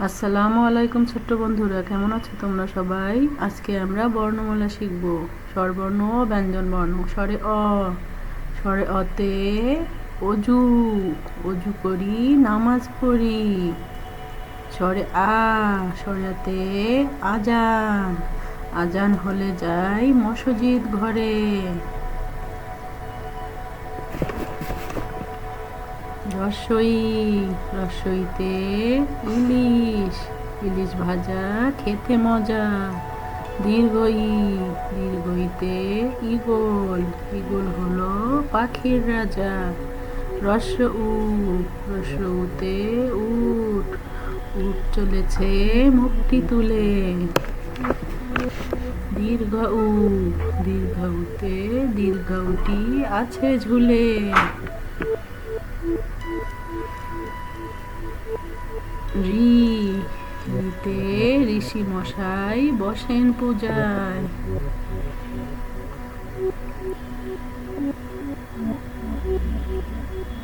আসসালামু আলাইকুম ছোট্ট বন্ধুরা, কেমন আছো তোমরা সবাই? আজকে আমরা বর্ণমালা শিখব। স্বরবর্ণ ব্যঞ্জন বর্ণ স্বরে অ, স্বরে অতে অজু অজু করি, নামাজ পড়ি। স্বরে আ স্বরেতে আজান। আজান হলে যাই মসজিদ ঘরে। রসই, রসইতে ইলিশ ইলিশ ভাজা, খেতে মজা। দীর্ঘই, দীর্ঘইতে ইগল ইগল হলো পাখির রাজা। রস উ, রস উতে উট উট চলেছে মুক্তি তুলে। দীর্ঘ উ, দীর্ঘ উতে, দীর্ঘ উটি আছে ঝুলে। রি রিতে ঋষি মশাই বসেন পূজায়।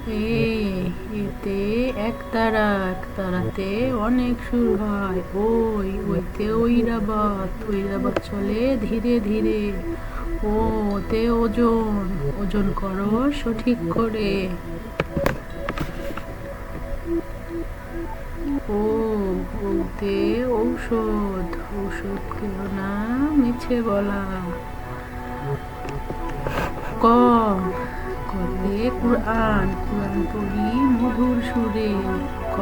এ, এতে একতারা, একতারাতে অনেক সুর হয়। ওই, ওইতে ঐরাবত ঐরাবত চলে ধীরে ধীরে। ওতে ওজন ওজন করো সঠিক করে। ও ওতে ঔষধ না মিছে বলা। ক পড়ি মধুর সুরে। ক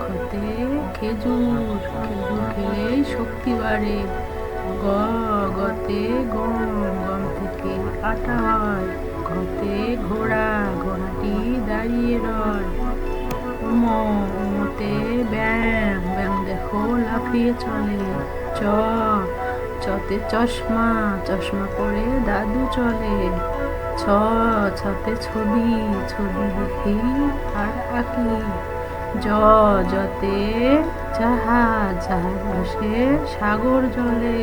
খতে খেজুর খেজুর খেলে শক্তি বাড়ে। গ গতে গম গম থেকে আটা হয় ঘতে ঘোড়া ঘোড়াটি লাফিয়ে চলে চ, চতে চশমা চশমা পরে দাদু চলে। ছ ছতে ছবি ছবি দেখি আর আঁকি। জ জতে জাহাজ জাহাজ বসে সাগর জলে।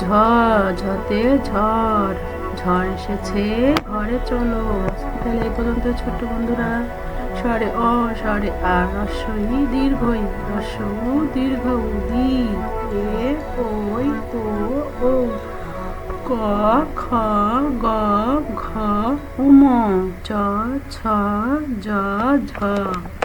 ঝ ঝতে ঝড় ঝড় এসেছে, ঘরে চলো। তাহলে এই পর্যন্ত, ছোট্ট বন্ধুরা। স্বরে অ স্বরে আ দীর্ঘ ই রস উ দীর্ঘ উ দি এ ওই ও ও। ক, খ, গ, ঘ, উম, চ, ছ জ ঝ।